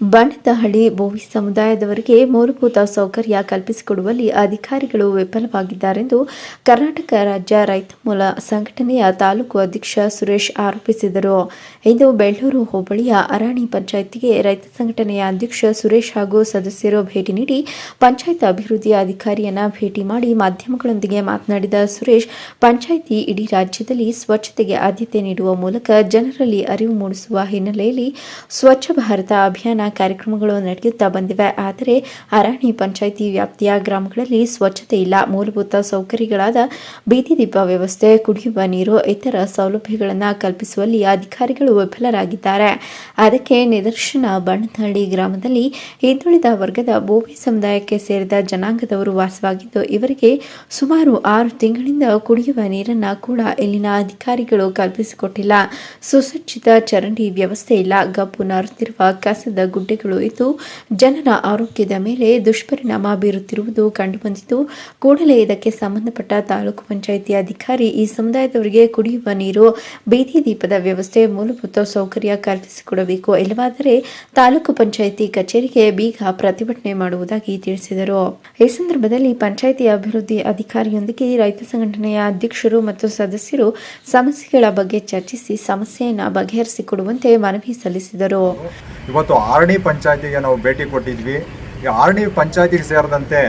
ಬಣದಹಳ್ಳಿ ಬೋವಿ ಸಮುದಾಯದವರಿಗೆ ಮೂಲಭೂತ ಸೌಕರ್ಯ ಕಲ್ಪಿಸಿಕೊಡುವಲ್ಲಿ ಅಧಿಕಾರಿಗಳು ವಿಫಲವಾಗಿದ್ದಾರೆಂದು ಕರ್ನಾಟಕ ರಾಜ್ಯ ರೈತ ಮೂಲ ಸಂಘಟನೆಯ ತಾಲೂಕು ಅಧ್ಯಕ್ಷ ಸುರೇಶ್ ಆರೋಪಿಸಿದರು. ಇಂದು ಬೆಳ್ಳೂರು ಹೋಬಳಿಯ ಅರಾಣಿ ಪಂಚಾಯಿತಿಗೆ ರೈತ ಸಂಘಟನೆಯ ಅಧ್ಯಕ್ಷ ಸುರೇಶ್ ಹಾಗೂ ಸದಸ್ಯರು ಭೇಟಿ ನೀಡಿ ಪಂಚಾಯತ್ ಅಭಿವೃದ್ಧಿ ಅಧಿಕಾರಿಯನ್ನ ಭೇಟಿ ಮಾಡಿ ಮಾಧ್ಯಮಗಳೊಂದಿಗೆ ಮಾತನಾಡಿದ ಸುರೇಶ್, ಪಂಚಾಯಿತಿ ಇಡೀ ರಾಜ್ಯದಲ್ಲಿ ಸ್ವಚ್ಛತೆಗೆ ಆದ್ಯತೆ ನೀಡುವ ಮೂಲಕ ಜನರಲ್ಲಿ ಅರಿವು ಮೂಡಿಸುವ ಹಿನ್ನೆಲೆಯಲ್ಲಿ ಸ್ವಚ್ಛ ಭಾರತ ಅಭಿಯಾನ ಕಾರ್ಯಕ್ರಮಗಳು ನಡೆಯುತ್ತಾ ಬಂದಿವೆ. ಆದರೆ ಅರಾಣಿ ಪಂಚಾಯಿತಿ ವ್ಯಾಪ್ತಿಯ ಗ್ರಾಮಗಳಲ್ಲಿ ಸ್ವಚ್ಛತೆ ಇಲ್ಲ. ಮೂಲಭೂತ ಸೌಕರ್ಯಗಳಾದ ಬೀದಿ ದೀಪ ವ್ಯವಸ್ಥೆ, ಕುಡಿಯುವ ನೀರು, ಇತರ ಸೌಲಭ್ಯಗಳನ್ನು ಕಲ್ಪಿಸುವಲ್ಲಿ ಅಧಿಕಾರಿಗಳು ವಿಫಲರಾಗಿದ್ದಾರೆ. ಅದಕ್ಕೆ ನಿದರ್ಶನ ಬಣ್ಣಹಳ್ಳಿ ಗ್ರಾಮದಲ್ಲಿ ಹಿಂದುಳಿದ ವರ್ಗದ ಬೋವಿ ಸಮುದಾಯಕ್ಕೆ ಸೇರಿದ ಜನಾಂಗದವರು ವಾಸವಾಗಿದ್ದು, ಇವರಿಗೆ ಸುಮಾರು ಆರು ತಿಂಗಳಿಂದ ಕುಡಿಯುವ ನೀರನ್ನು ಕೂಡ ಇಲ್ಲಿನ ಅಧಿಕಾರಿಗಳು ಕಲ್ಪಿಸಿಕೊಟ್ಟಿಲ್ಲ. ಸುಸಜ್ಜಿತ ಚರಂಡಿ ವ್ಯವಸ್ಥೆ ಇಲ್ಲ. ಗಬ್ಬು ನಾರುತ್ತಿರುವ ಕಸದ ಗುಡ್ಡೆಗಳು ಇದ್ದು ಜನರ ಆರೋಗ್ಯದ ಮೇಲೆ ದುಷ್ಪರಿಣಾಮ ಬೀರುತ್ತಿರುವುದು ಕಂಡುಬಂದಿತು ಕೂಡಲೇ ಇದಕ್ಕೆ ಸಂಬಂಧಪಟ್ಟ ತಾಲೂಕು ಪಂಚಾಯಿತಿ ಅಧಿಕಾರಿ ಈ ಸಮುದಾಯದವರಿಗೆ ಕುಡಿಯುವ ನೀರು, ಬೀದಿ ದೀಪದ ವ್ಯವಸ್ಥೆ, ಮೂಲಭೂತ ಸೌಕರ್ಯ ಕಲ್ಪಿಸಿಕೊಡಬೇಕು. ಇಲ್ಲವಾದರೆ ತಾಲೂಕು ಪಂಚಾಯಿತಿ ಕಚೇರಿಗೆ ಬೀಗ ಪ್ರತಿಭಟನೆ ಮಾಡುವುದಾಗಿ ತಿಳಿಸಿದರು. ಈ ಸಂದರ್ಭದಲ್ಲಿ ಪಂಚಾಯಿತಿ ಅಭಿವೃದ್ಧಿ ಅಧಿಕಾರಿಯೊಂದಿಗೆ ರೈತ ಸಂಘಟನೆಯ ಅಧ್ಯಕ್ಷರು ಮತ್ತು ಸದಸ್ಯರು ಸಮಸ್ಯೆಗಳ ಬಗ್ಗೆ ಚರ್ಚಿಸಿ ಸಮಸ್ಯೆಯನ್ನು ಬಗೆಹರಿಸಿಕೊಡುವಂತೆ ಮನವಿ ಸಲ್ಲಿಸಿದರು. ಇವತ್ತು ಆರ್ಣಿ ಪಂಚಾಯತಿಗೆ ನಾವು ಭೇಟಿ ಕೊಟ್ಟಿದ್ವಿ. ಈ ಆರ್ಣಿ ಪಂಚಾಯತಿಗೆ ಸೇರಿದಂತೆ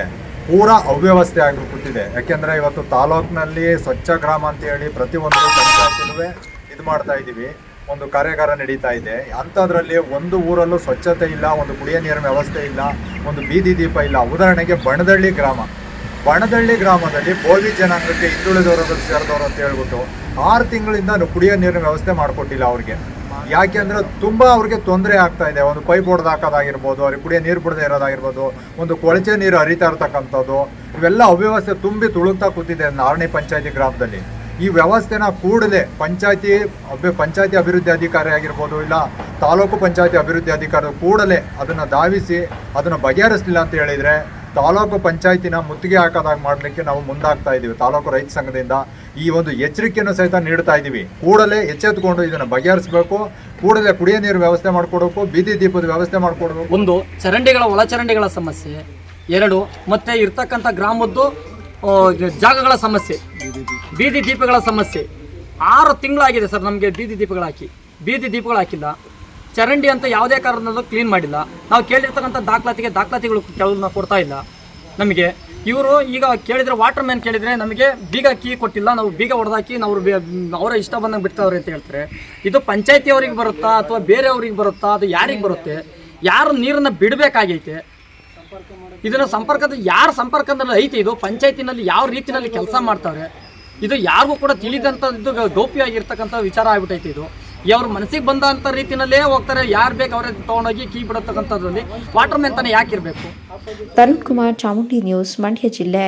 ಪೂರಾ ಅವ್ಯವಸ್ಥೆ ಆಗಿಬಿಟ್ಟಿದೆ ಯಾಕೆಂದರೆ ಇವತ್ತು ತಾಲೂಕಿನಲ್ಲಿ ಸ್ವಚ್ಛ ಗ್ರಾಮ ಅಂತ ಹೇಳಿ ಪ್ರತಿಯೊಂದು ಪಂಚಾಯತಿನೂ ಇದು ಮಾಡ್ತಾ ಇದ್ದೀವಿ. ಒಂದು ಕಾರ್ಯಾಗಾರ ನಡೀತಾ ಇದೆ. ಅಂಥದ್ರಲ್ಲಿ ಒಂದು ಊರಲ್ಲೂ ಸ್ವಚ್ಛತೆ ಇಲ್ಲ, ಒಂದು ಕುಡಿಯ ನೀರಿನ ವ್ಯವಸ್ಥೆ ಇಲ್ಲ, ಒಂದು ಬೀದಿ ದೀಪ ಇಲ್ಲ. ಉದಾಹರಣೆಗೆ ಬಣದಳ್ಳಿ ಗ್ರಾಮ. ಬಣದಳ್ಳಿ ಗ್ರಾಮದಲ್ಲಿ ಬೋವಿ ಜನಾಂಗಕ್ಕೆ ಹಿಂದುಳಿದವರು ಸೇರಿದವರು ಅಂತ ಹೇಳ್ಬಿಟ್ಟು ಆರು ತಿಂಗಳಿಂದ ಕುಡಿಯೋ ನೀರಿನ ವ್ಯವಸ್ಥೆ ಮಾಡಿಕೊಟ್ಟಿಲ್ಲ ಅವ್ರಿಗೆ. ಯಾಕೆಂದ್ರೆ ತುಂಬಾ ಅವ್ರಿಗೆ ತೊಂದರೆ ಆಗ್ತಾ ಇದೆ. ಒಂದು ಪೈಪ್ ಹೊಡೆದು ಹಾಕೋದಾಗಿರ್ಬೋದು, ಅವ್ರಿಗೆ ಕುಡಿಯೋ ನೀರು ಬಿಡದೆ ಇರೋದಾಗಿರ್ಬೋದು, ಒಂದು ಕೊಳಚೆ ನೀರು ಹರಿತಾ ಇರ್ತಕ್ಕಂಥದ್ದು, ಇವೆಲ್ಲ ಅವ್ಯವಸ್ಥೆ ತುಂಬಿ ತುಳುಕ್ತಾ ಕೂತಿದೆ ಆರನೇ ಪಂಚಾಯತಿ ಗ್ರಾಮದಲ್ಲಿ. ಈ ವ್ಯವಸ್ಥೆನ ಕೂಡಲೇ ಪಂಚಾಯತಿ ಅಭಿ, ಪಂಚಾಯತಿ ಅಭಿವೃದ್ಧಿ ಅಧಿಕಾರಿ ಆಗಿರ್ಬೋದು, ಇಲ್ಲ ತಾಲೂಕು ಪಂಚಾಯತಿ ಅಭಿವೃದ್ಧಿ ಅಧಿಕಾರಿ ಕೂಡಲೇ ಅದನ್ನು ಧಾವಿಸಿ, ಅದನ್ನು ಬಗೆಹರಿಸಲಿಲ್ಲ ಅಂತ ಹೇಳಿದರೆ ತಾಲೂಕು ಪಂಚಾಯತಿನ ಮುತ್ತಿಗೆ ಹಾಕೋದಾಗ ಮಾಡಲಿಕ್ಕೆ ನಾವು ಮುಂದಾಗ್ತಾ ಇದ್ದೀವಿ ತಾಲೂಕು ರೈತ ಸಂಘದಿಂದ ಈ ಒಂದು ಎಚ್ಚರಿಕೆಯನ್ನು ಸಹಿತ ನೀಡ್ತಾ ಇದ್ದೀವಿ ಕೂಡಲೇ ಎಚ್ಚೆತ್ತುಕೊಂಡು ಇದನ್ನು ಬಗೆಹರಿಸಬೇಕು. ಕೂಡಲೇ ಕುಡಿಯ ನೀರು ವ್ಯವಸ್ಥೆ ಮಾಡಿಕೊಡಬೇಕು. ಬೀದಿ ದೀಪದ ವ್ಯವಸ್ಥೆ ಮಾಡಿಕೊಡಬೇಕು. ಒಂದು ಚರಂಡಿಗಳ, ಒಳಚರಂಡಿಗಳ ಸಮಸ್ಯೆ. ಎರಡು, ಮತ್ತೆ ಇರ್ತಕ್ಕಂಥ ಗ್ರಾಮದ್ದು ಜಾಗಗಳ ಸಮಸ್ಯೆ. ಬೀದಿ ದೀಪಗಳ ಸಮಸ್ಯೆ. ಆರು ತಿಂಗಳಾಗಿದೆ ಸರ್ ನಮಗೆ ಬೀದಿ ದೀಪಗಳು ಹಾಕಿ. ಬೀದಿ ದೀಪಗಳು ಹಾಕಿಲ್ಲ. ಚರಂಡಿ ಅಂತ ಯಾವುದೇ ಕಾರಣದಲ್ಲೂ ಕ್ಲೀನ್ ಮಾಡಿಲ್ಲ. ನಾವು ಕೇಳಿರ್ತಕ್ಕಂಥ ದಾಖಲಾತಿಗೆ ದಾಖಲಾತಿಗಳು ಕೆಲವನ್ನ ಕೊಡ್ತಾ ಇಲ್ಲ. ನಮಗೆ ಇವರು ಈಗ ಕೇಳಿದರೆ ವಾಟರ್ ಮ್ಯಾನ್ ಕೇಳಿದರೆ ನಮಗೆ ಬೀಗ ಕೀ ಕೊಟ್ಟಿಲ್ಲ. ನಾವು ಬೀಗ ಹೊಡೆದಾಕಿ ನಾವು ಅವರ ಇಷ್ಟ ಬಂದಂಗೆ ಬಿಡ್ತಾವ್ರೆ ಅಂತ ಹೇಳ್ತಾರೆ. ಇದು ಪಂಚಾಯತಿಯವ್ರಿಗೆ ಬರುತ್ತಾ ಅಥವಾ ಬೇರೆಯವ್ರಿಗೆ ಬರುತ್ತಾ? ಅದು ಯಾರಿಗೆ ಬರುತ್ತೆ? ಯಾರು ನೀರನ್ನು ಬಿಡಬೇಕಾಗೈತೆ? ಇದನ್ನು ಸಂಪರ್ಕದ ಯಾರ ಸಂಪರ್ಕದಲ್ಲಿ ಐತೆ ಇದು? ಪಂಚಾಯತಿನಲ್ಲಿ ಯಾವ ರೀತಿಯಲ್ಲಿ ಕೆಲಸ ಮಾಡ್ತಾವ್ರೆ? ಇದು ಯಾರಿಗೂ ಕೂಡ ತಿಳಿದಂಥದ್ದು ಗೌಪ್ಯವಾಗಿರ್ತಕ್ಕಂಥ ವಿಚಾರ ಆಗ್ಬಿಟ್ಟೈತೆ ಇದು. ಈ ಅವ್ರ ಮನಸ್ಸಿಗೆ ಬಂದಂಥ ರೀತಿನಲ್ಲೇ ಹೋಗ್ತಾರೆ. ಯಾರು ಬೇಕು ಅವರೇ ತೊಗೊಂಡೋಗಿ ಕೀ ಬಿಡತಕ್ಕಂಥದ್ರಲ್ಲಿ. ವಾಟರ್ ಮ್ಯಾನ್ ತಾನೇ ಯಾಕೆ ಇರಬೇಕು ತರುಣ್ ಕುಮಾರ್ ಚಾಮುಂಡಿ ನ್ಯೂಸ್ ಮಂಡ್ಯ ಜಿಲ್ಲೆ.